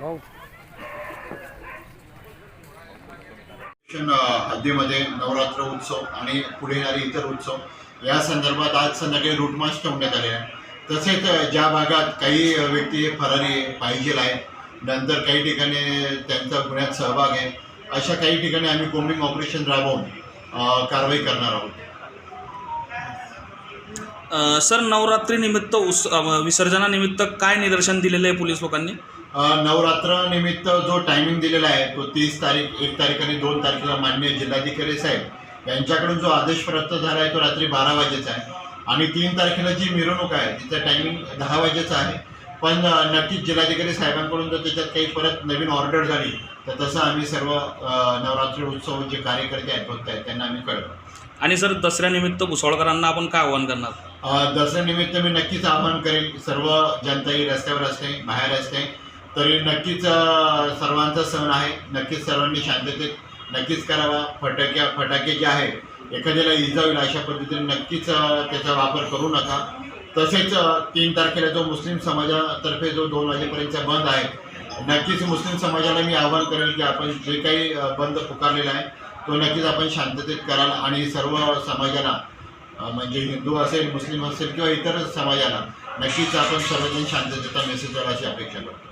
भाऊ. हद्दीमध्ये नवरात्र उत्सव आणि पुढे येणारे इतर उत्सव या संदर्भात आज संध्याकाळी रूटमार्च ठेवण्यात आले आहे. तसेच ज्या भागात काही व्यक्ती फरारी पाहिजे आहे नंतर काही ठिकाणी त्यांचा गुन्ह्यात सहभाग आहे अशा काही ठिकाणी आम्ही कोम्बिंग ऑपरेशन राबवून कारवाई करणार आहोत. सर नवरात्री निमित्त उस विसर्जनानिमित्त काय निदर्शन दिलेलं आहे पोलीस लोकांनी? नवरात्र निमित्त जो टायमिंग दिलेला आहे तो तीस तारीख एक तारीख आणि दोन तारखेला मान्य जिल्हाधिकारी साहेब यांच्याकडून जो आदेश प्राप्त झाला आहे तो रात्री बारा वाजेचा आहे. आणि तीन तारखेला जी मिरवणूक आहे तिचं टायमिंग दहा वाजेचं आहे. पण नक्कीच जिल्हाधिकारी साहेबांकडून जर त्याच्यात काही परत नवीन ऑर्डर झाली तर तसं आम्ही सर्व नवरात्री उत्सव जे कार्यकर्ते आहेत आहेत त्यांना आम्ही कळवू आणि सर दसऱ्यानिमित्त भुसावळकरांना आपण काय आव्हान करणार? दसऱ्यानिमित्त मी नक्कीच आवाहन करेन सर्व जनता ही रस्त्यावर असते बाहेर असते तरी नक्कीच सर्वांचा सण आहे. नक्कीच सर्वांनी शांततेत नक्कीच करावा. फटाक्या फटाके जे आहे एखाद्याला इजा होईल अशा पद्धतीने नक्कीच त्याचा वापर करू नका. तसेच तीन तारखेला जो मुस्लिम समाजातर्फे जो दोन वाजेपर्यंतचा बंद आहे नक्कीच मुस्लिम समाजाला मी आवाहन करेल की आपण जे काही बंद पुकारलेला आहे तो नक्कीच आपण शांततेत कराल आणि सर्व समाजाला म्हणजे हिंदू असेल मुस्लिम असेल किंवा इतर समाजाला नक्कीच आपण सर्वजण शांततेचा मेसेज द्यावा अशी अपेक्षा करतो.